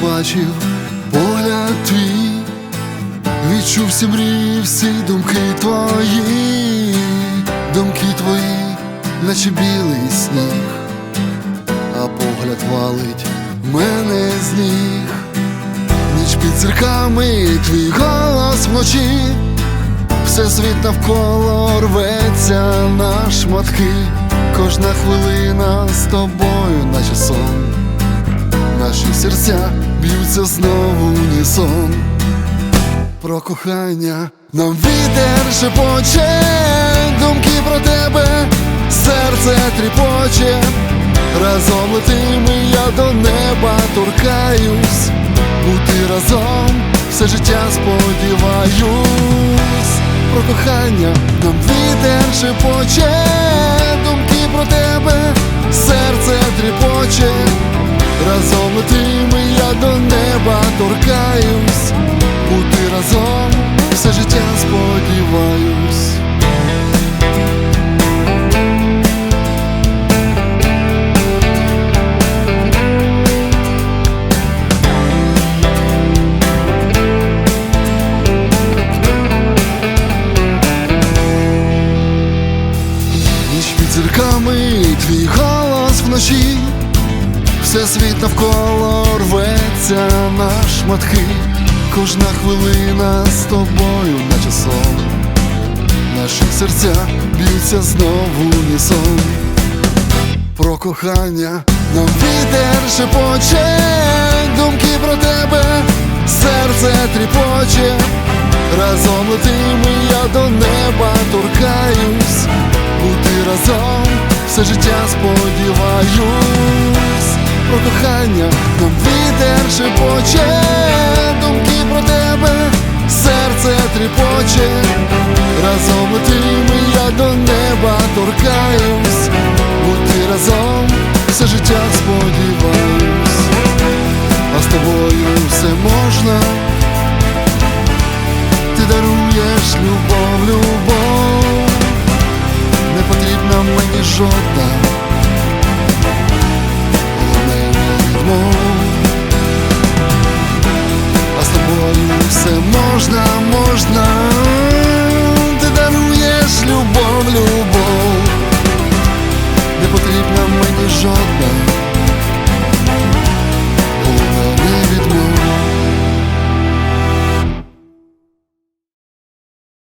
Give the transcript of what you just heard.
побачив погляд твій, відчув всі мрії, всі думки твої, думки твої, наче білий сніг, а погляд валить мене з ніг, ніч під зірками, твій голос вночі, все світ навколо рветься на шматки, кожна хвилина з тобою, наче сон. Наші серця б'ються знову в унісон. Про кохання нам вітер шепоче Думки про тебе, серце тріпоче. Разом летим і я до неба торкаюсь. Бути разом все життя сподіваюсь. Про кохання нам вітер шепоче Думки про тебе, торкаюсь Бути разом все життя сподіваюсь. Ніч під зірками, твій голос вночі все світ навколо рветься на шматки, кожна хвилина з тобою, наче сон. Наші серця б'ються знову в унісон Про кохання нам вітер шепоче, думки про тебе, серце тріпоче, разом летим і я до неба торкаюсь, бути разом все життя сподіваюсь про кохання нам вітер шепоче, думки про тебе, серце тріпоче, разом летим і я до неба торкаюсь, бути разом все життя сподіваюсь, а з тобою все можна, ти даруєш любов, любов, не потрібна мені жодна. жодна.